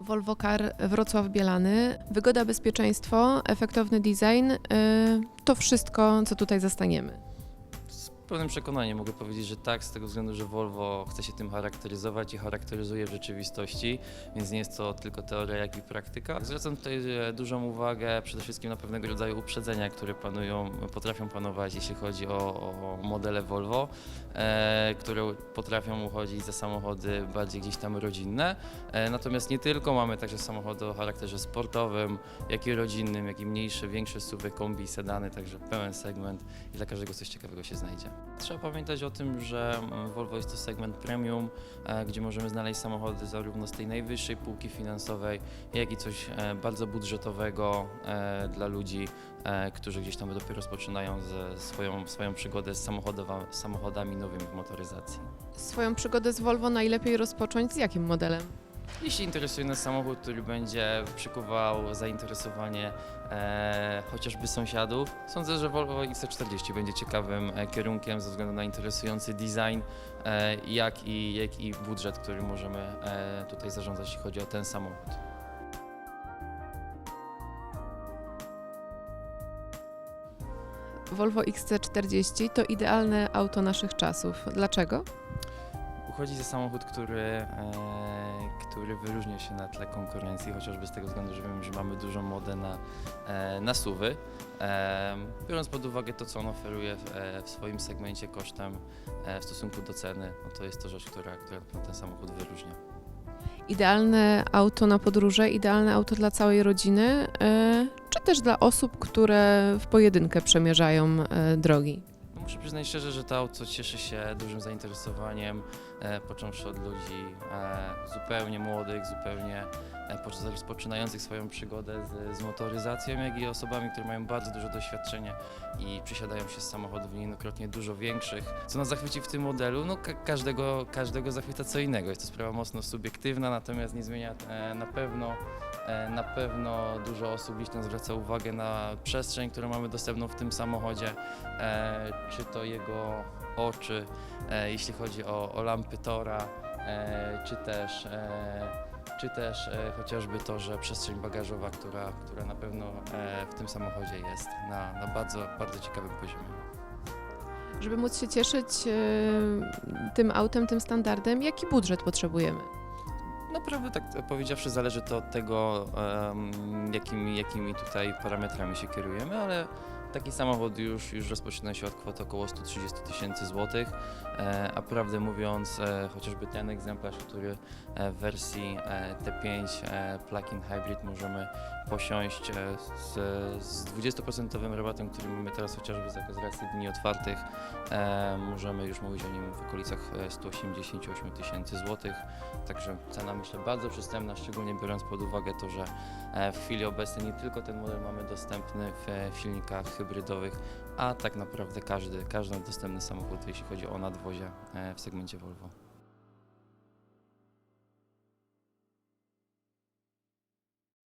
Volvo Car Wrocław Bielany. Wygoda, bezpieczeństwo, efektowny design y, to wszystko, co tutaj zastaniemy. Pełnym przekonaniem mogę powiedzieć, że tak, z tego względu, że Volvo chce się tym charakteryzować i charakteryzuje w rzeczywistości, więc nie jest to tylko teoria, jak i praktyka. Zwracam tutaj e, dużą uwagę przede wszystkim na pewnego rodzaju uprzedzenia, które panują, potrafią panować, jeśli chodzi o, o modele Volvo, e, które potrafią uchodzić za samochody bardziej gdzieś tam rodzinne. E, natomiast nie tylko, mamy także samochody o charakterze sportowym, jak i rodzinnym, jak i mniejsze, większe suwy, kombi, sedany, także pełen segment i dla każdego coś ciekawego się znajdzie. Trzeba pamiętać o tym, że Volvo jest to segment premium, e, gdzie możemy znaleźć samochody zarówno z tej najwyższej półki finansowej, jak i coś e, bardzo budżetowego e, dla ludzi, którzy gdzieś tam dopiero rozpoczynają swoją, swoją przygodę z samochodami nowymi w motoryzacji. Swoją przygodę z Volvo najlepiej rozpocząć z jakim modelem? Jeśli interesuje nas samochód, który będzie przykuwał zainteresowanie e, chociażby sąsiadów, sądzę, że Volvo XC40 będzie ciekawym e, kierunkiem ze względu na interesujący design, e, jak, i, jak i budżet, który możemy e, tutaj zarządzać, jeśli chodzi o ten samochód. Volvo XC40 to idealne auto naszych czasów. Dlaczego? Uchodzi za samochód, który, e, który wyróżnia się na tle konkurencji, chociażby z tego względu, że wiem, że mamy dużą modę na, e, na suwy. E, biorąc pod uwagę to, co on oferuje w, e, swoim segmencie kosztem w stosunku do ceny, no to jest to rzecz, która, która ten samochód wyróżnia. Idealne auto na podróże, idealne auto dla całej rodziny, czy też dla osób, które w pojedynkę przemierzają drogi? Muszę przyznać szczerze, że to auto cieszy się dużym zainteresowaniem, e, począwszy od ludzi e, zupełnie młodych, zupełnie e, po- rozpoczynających swoją przygodę z, z motoryzacją, jak i osobami, które mają bardzo duże doświadczenie i przysiadają się z samochodów niejednokrotnie dużo większych. Co nas zachwyci w tym modelu? No ka- każdego, każdego zachwyca co innego. Jest to sprawa mocno subiektywna, natomiast nie zmienia e, na pewno Na pewno dużo osób gdzieś tam zwraca uwagę na przestrzeń, którą mamy dostępną w tym samochodzie, e, czy to jego oczy, e, jeśli chodzi o, o lampy Tora, e, czy też, e, czy też e, chociażby to, że przestrzeń bagażowa, która, która na pewno e, w tym samochodzie jest na, na bardzo, bardzo ciekawym poziomie. Żeby móc się cieszyć tym autem, tym standardem, jaki budżet potrzebujemy? Naprawdę tak powiedziawszy zależy to od tego, em, jakimi, jakimi tutaj parametrami się kierujemy, ale taki samochód już, już rozpoczyna się od kwoty około 130 tysięcy złotych, e, a prawdę mówiąc e, chociażby ten egzemplarz, który e, w wersji e, T5 e, plug-in hybrid możemy posiąść z, z 20% rabatem, który mamy teraz chociażby z racji dni otwartych, możemy już mówić o nim w okolicach e, 188 tysięcy złotych. Także cena myślę bardzo przystępna, szczególnie biorąc pod uwagę to, że w chwili obecnej nie tylko ten model mamy dostępny w silnikach hybrydowych, a tak naprawdę każdy, każdy dostępny samochód, jeśli chodzi o nadwozie e, w segmencie Volvo.